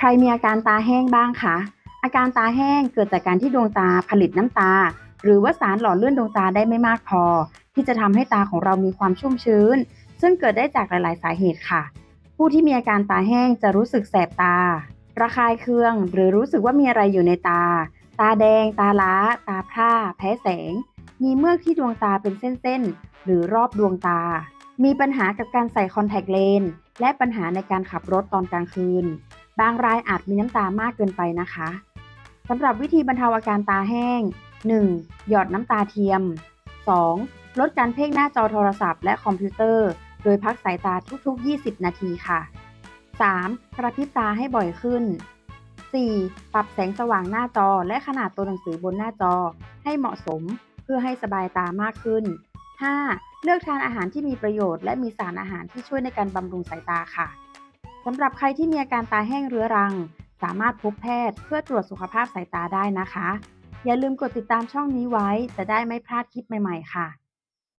ใครมีอาการตาแห้งบ้างคะ อาการตาแห้งเกิดจากการที่ดวงตาผลิตน้ำตา หรือว่าสารหล่อเลื่อนดวงตาได้ไม่มากพอ ที่จะทำให้ตาของเรามีความชุ่มชื้น ซึ่งเกิดได้จากหลาย ๆ สาเหตุค่ะ ผู้ที่มีอาการตาแห้งจะรู้สึกแสบตา ระคายเคือง หรือรู้สึกว่ามีอะไรอยู่ในตา ตาแดง ตาล้า ตาพร่า แพ้แสง มีเมือกที่ดวงตาเป็นเส้น ๆ หรือรอบดวงตา มีปัญหากับการใส่คอนแทคเลนส์และปัญหาในการขับรถตอนกลางคืน บางรายอาจมีน้ำตามากเกินไปนะคะสำหรับวิธีบรรเทาอาการตาแห้ง 1. หยอดน้ำตาเทียม 2. ลดการเพ่งหน้าจอโทรศัพท์และคอมพิวเตอร์ โดยพักสายตาทุกๆ 20 นาทีค่ะ 3. กระพริบตาให้บ่อยขึ้น 4. ปรับแสงสว่างหน้าจอและขนาดตัวหนังสือบนหน้าจอให้เหมาะสมเพื่อให้สบายตามากขึ้น 5. เลือกทานอาหารที่มีประโยชน์และมีสารอาหารที่ช่วยในการบำรุงสายตาค่ะ สำหรับใครที่มีอาการตาแห้งเรื้อรัง สามารถพบแพทย์เพื่อตรวจสุขภาพสายตาได้นะคะ อย่าลืมกดติดตามช่องนี้ไว้จะได้ไม่พลาดคลิปใหม่ ๆ ค่ะ